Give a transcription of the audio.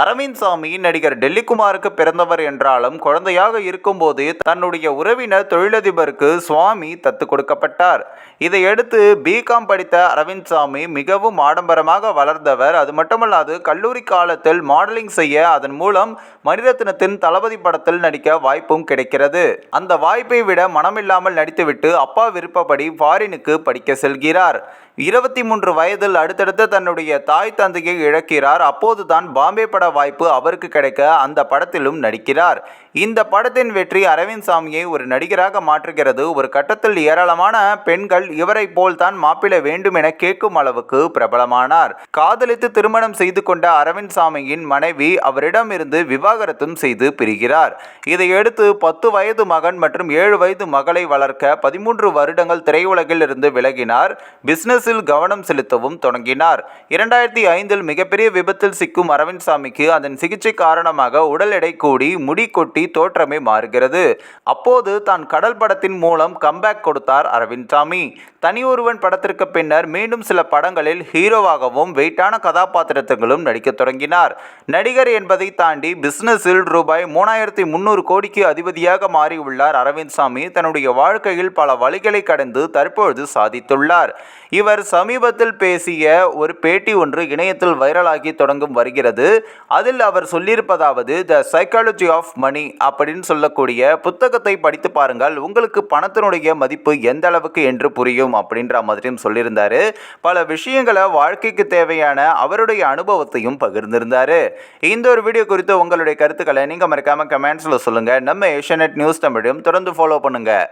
அரவிந்த் சாமி நடிகர் டெல்லிக்குமாருக்கு பிறந்தவர் என்றாலும் குழந்தையாக இருக்கும்போது தன்னுடைய உறவினர் தொழிலதிபருக்கு சுவாமி தத்து கொடுக்கப்பட்டார். இதையடுத்து பிகாம் படித்த அரவிந்த் சாமி மிகவும் ஆடம்பரமாக வளர்ந்தவர். அது மட்டுமல்லாது கல்லூரி காலத்தில் மாடலிங் செய்ய அதன் மூலம் மணிரத்னத்தின் தளபதி படத்தில் நடிக்க வாய்ப்பும் கிடைக்கிறது. அந்த வாய்ப்பை விட மனமில்லாமல் நடித்துவிட்டு அப்பா விருப்பப்படி ஃபாரினுக்கு படிக்க செல்கிறார். இருபத்தி மூன்று வயதில் அடுத்தடுத்து தன்னுடைய தாய் தந்தையை இழக்கிறார். அப்போதுதான் பாம்பே பட வாய்ப்பு அவருக்கு கிடைக்க அந்த படத்திலும் நடிக்கிறார். இந்த படத்தின் வெற்றி அரவிந்த் சாமியை ஒரு நடிகராக மாற்றுகிறது. ஒரு கட்டத்தில் ஏராளமான பெண்கள் இவரை போல்தான் மாப்பிள வேண்டும் என கேட்கும் அளவுக்கு பிரபலமானார். காதலித்து திருமணம் செய்து கொண்ட அரவிந்த் சாமியின் மனைவி அவரிடமிருந்து விவாகரத்தும் செய்து பிரிகிறார். இதையடுத்து பத்து வயது மகன் மற்றும் ஏழு வயது மகளை வளர்க்க பதிமூன்று வருடங்கள் திரையுலகில் இருந்து விலகினார். பிசினஸில் கவனம் செலுத்தவும் தொடங்கினார். இரண்டாயிரத்தி ஐந்தில் மிகப்பெரிய விபத்தில் சிக்கும் அரவிந்த் சாமிக்கு அதன் சிகிச்சை காரணமாக உடல் எடை கூடி முடி கொட்டி தோற்றமே மாறுகிறது. அப்போது தான் கடல் படத்தின் மூலம் கம்பேக் கொடுத்தார் அரவிந்த் சாமி. தனி ஒருவன் படத்திற்கு பின்னர் மீண்டும் சில படங்களில் ஹீரோவாகவும் வெயிட்டான கதாபாத்திரத்திலும் நடிக்கத் தொடங்கினார். நடிகர் என்பதை தாண்டி பிசினஸில் ரூபாய் மூணாயிரத்தி முந்நூறு கோடிக்கு அதிபதியாக மாறியுள்ளார் அரவிந்த் சாமி. தன்னுடைய வாழ்க்கையில் பல வழிகளை கடந்து தற்பொழுது சாதித்துள்ளார். இவர் சமீபத்தில் பேசிய ஒரு பேட்டி ஒன்று இணையத்தில் வைரலாகி தொடங்கும் வருகிறது. அதில் அவர் சொல்லியிருப்பதாவது த சைக்காலஜி ஆஃப் மணி அப்படின்னு சொல்லக்கூடிய புத்தகத்தை படித்து பாருங்கள். உங்களுக்கு பணத்தினுடைய மதிப்பு எந்த அளவுக்கு என்று புரியும் அப்படின்ற மாதிரியும் சொல்லியிருந்தார். பல விஷயங்களை வாழ்க்கைக்கு தேவையான அவருடைய அனுபவத்தையும் பகிர்ந்திருந்தார். இந்த ஒரு வீடியோ குறித்து உங்களுடைய கருத்துக்களை நீங்கள் மறக்காமல் கமெண்ட்ஸில் சொல்லுங்கள் நம்ம ஏஷியநெட் நியூஸ் தமிழையும் தொடர்ந்து ஃபாலோ பண்ணுங்கள்